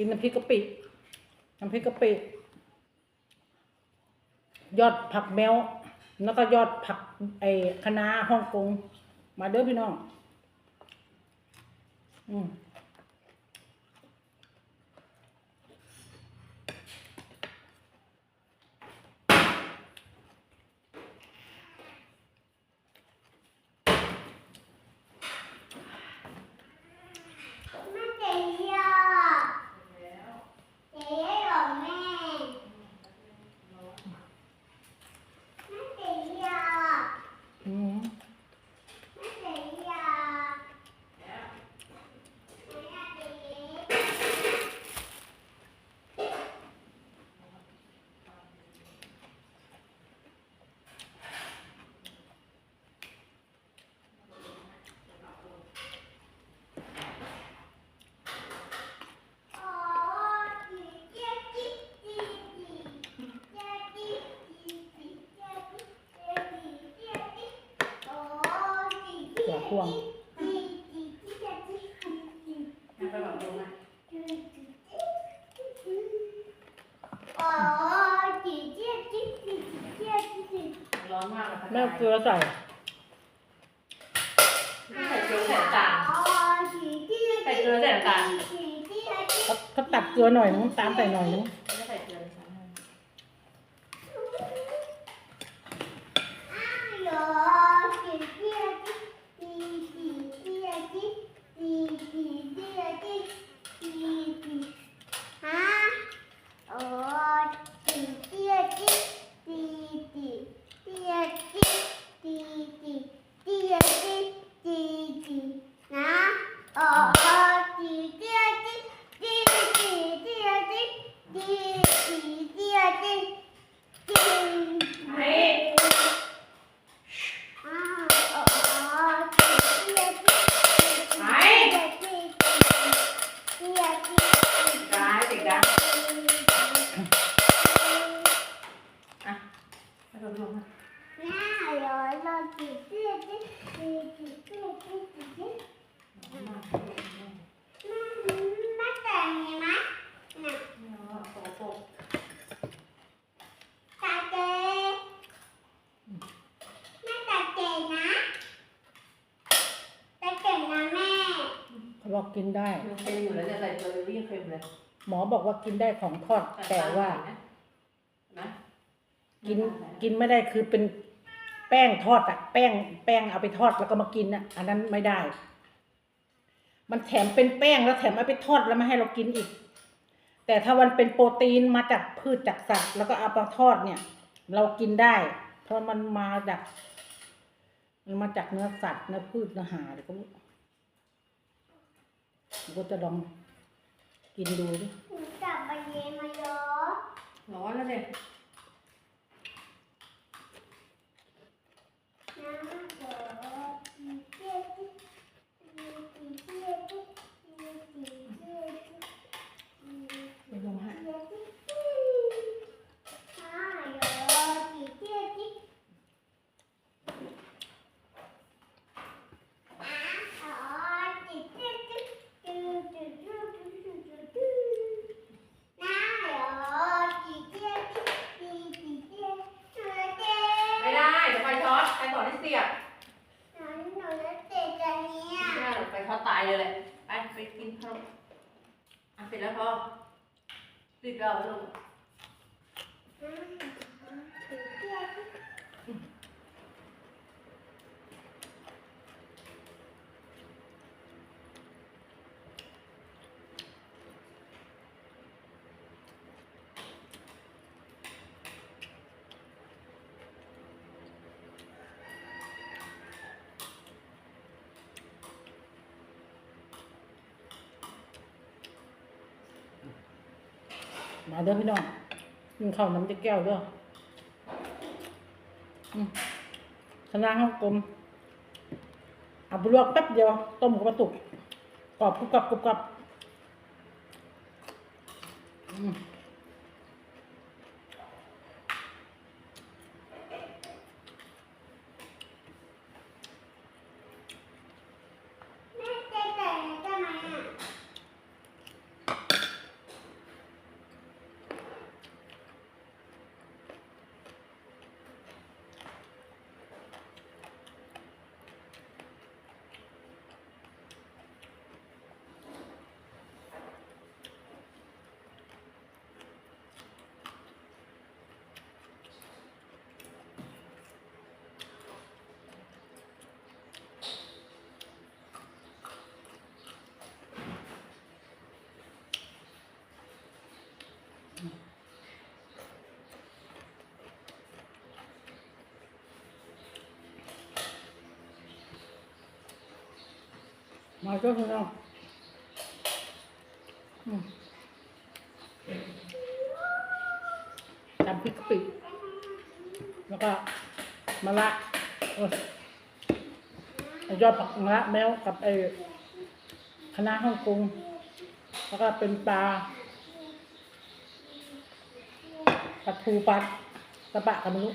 กินน้ำพริกกะปิ น้ำพริกกะปิ ยอดผักแมว แล้วก็ยอดผักไอ้คะน้าฮ่องกง มาเด้อพี่น้อง อืม ไม่เจ๋ยอะเจ๋ยเหรอแม่ไม่เจ๋ยอะ อืม ไม่เจ๋ยอะไม่น่าเจ๋ย อ๋อจีเจี๊ยบจิ๊บจีจีเจี๊ยบจิ๊บจีจีเจี๊ยบจิ๊บเจี๊ยบจีเจี๊ยบจิ๊บอ๋อจีจี หัวพ่วง จีจีเจี๊ยบจิ๊บจีจี ไปบอกลุงอะ จีจีอ๋อจีเจี๊ยบจิ๊บจีจีเจี๊ย บจิ๊บร้อนมากเลยแม่เอาเกลือใส่ไม่ใส่เกลือใส่น้ำตาลอ๋อจีเจี๊ยบใส่เกลือใส่น้ำตาลจีเจี๊ยบจิ๊บเขาเขาตัดเกลือหน่อยนึงน้ำตาลใส่หน่อยนึง ไม่ใส่เกลือเลยค่ะ อ้าวจีเจี๊ยบจิ๊บจีจีเจี๊ยบจิ๊บจีจีเจี๊ยบจิ๊บจีจีฮะอ๋อจีเจี๊ยบจิ๊บจีจีเจี๊ยบจิ๊บจีจีเจี๊ยบจิ๊บจีจีนะอ๋อจีเจี๊ยบจิ๊บจีจีเจี๊ยบจิ๊บจีจีเจี๊ยบจิ๊บจี ไอ้ อ้าวอ๋อจีเจี๊ยบจิ๊บจีจีเจี๊ยบจิ๊บจีจีเจี๊ยบจิ๊บ ได้เด็กดังอะ ไปบอกลุงอะน่าร้อนเราจีเจี๊ยบจิ๊บจีจีเจี๊ยบจิ๊บจีจีร้อนมากไม่แต่งเห็นไหมน่ะไม่เอาอะโปะโปะตาเจแม่ตาเจนะตาเจนะแม่เขาบอกกินได้ ยังเค็มอยู่เลยเนี่ยใส่เกลือยังเค็มเลย หมอบอกว่ากินได้ของทอดแต่ว่านะ กินกินไม่ได้คือเป็นแป้งทอดอะแป้งแป้งเอาไปทอดแล้วก็มากินอะอันนั้นไม่ได้ มันแถมเป็นแป้งแล้วแถมเอาไปทอดแล้วไม่ให้เรากินอีก แต่ถ้ามันเป็นโปรตีนมาจากพืชจากสัตว์ แล้วก็เอาไปทอดเนี่ย เรากินได้ เพราะมันมาจากมันมาจากเนื้อสัตว์เนื้อพืชเนื้อหาเดี๋ยวก็รู้ผมก็จะลองกินดูดิหนูจับใบเยมาเยอะร้อนแล้วเนี่ย นะเดี๋ยวจีเจี๊ยบจิ๊บจีเจี๊ยบจิ๊บจีจีเจี๊ยบจิ๊บจี ไปลงให้ เจี๊ยบจิ๊บอ่าเดี๋ยวจีเจี๊ยบจิ๊บอ่าอ๋อจีเจี๊ยบจิ๊บจูจูจูจูจูจูจูนะเดี๋ยวจีเจี๊ยบจิ๊บจีจีเจี๊ยบจูเจี๊ยบ ไม่ได้เดี๋ยวไฟช็อตไฟก่อนที่เสียบ หนูหนูจะติดอันเนี้ย ไม่ได้หรอกไฟช็อ ตายเลยแหละ ไปไปกินข้าวอะเสร็จแล้วพอติดเราไว้ลง อืมถือเทียบ มาเด้อพี่น้องกินข้าวน้ำจะแก้วเด้อคณะห้องกลมเอาไปลวกแป๊บเดียว ต้มกับปลาตุกกรอบกรุบกรับกรุบกรับอืม มาเจ้าพี่น้องอืมจำพริกกะปิแล้วก็มะระโอ้ยไอยอดผักมะระแมวกับไอ้คณะน้าฮ่องกงแล้วก็เป็นปลาปลาทูปลาตะบะกันไม่รู้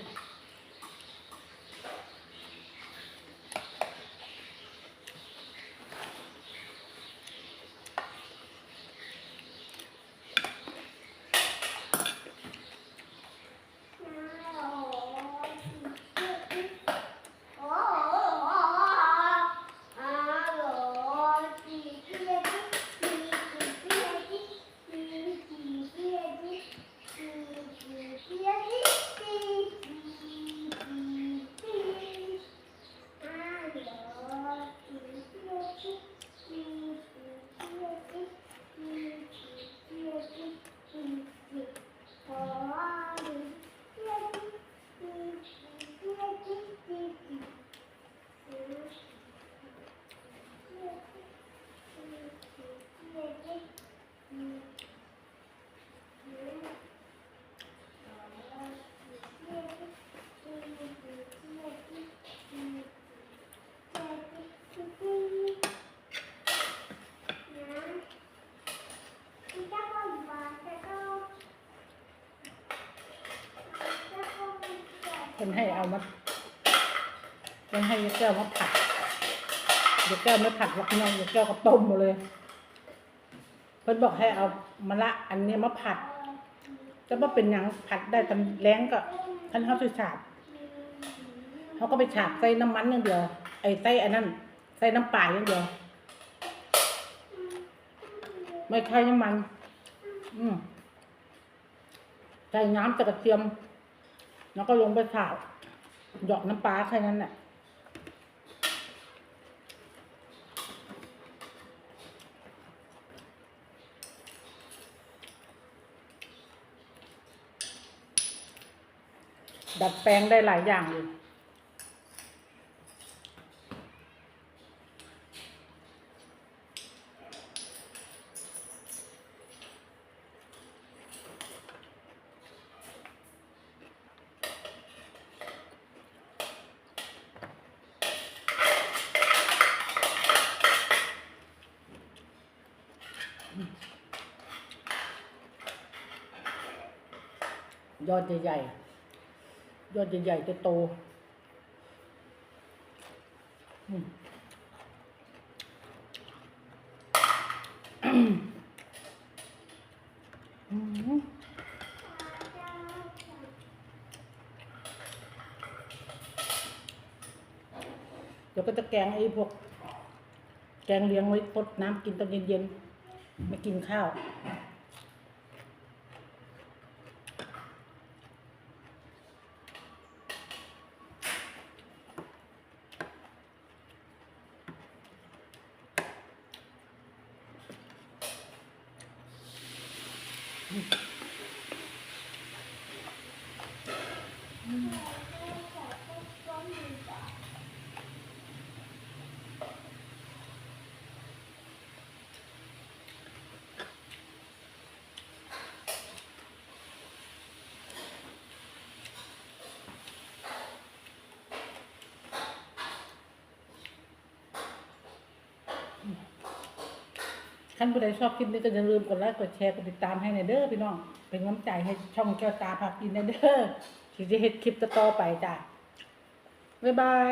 พิ่นให้เอามาเพิ่นให้ยาแก้วมาผัดยาแก้วไม่ผัดหรอกน้องยาแก้วก็ต้มหมดเลย เพิ่นบอกให้เอามะละอันนี้มาผัดจะว่าเป็นหยังผัดได้ทำแรงก็ท่านเขาช่วยฉาบเขาก็ไปฉาบใส่น้ำมันอย่างเดียว ไอ้ใส่อันนั้นใส่น้ำปลาอย่างเดียว ไม่ใช่น้ำมัน อืมใส่น้ำกระเทียม แล้วก็ลงไปสาวหยอกน้ำปลาแค่นั้นแหละดัดแปลงได้หลายอย่างเลย ยอดใหญ่ๆ ยอดใหญ่ๆจะโตเดี๋ยวก็จะแกงไอ้พวก แกงเลี้ยงไว้พดน้ำกินตอนเย็นๆ ไม่กินข้าว ท่านผู้ใดชอบคลิปนี้ก็อย่าลืมกดไลค์กดแชร์กดติดตามให้ในเด้อพี่น้อง เป็นกำลังใจให้ช่องแก้วตาพากินในเด้อที่จะเห็ดคลิปต่อๆไปจ้ะบ๊ายบาย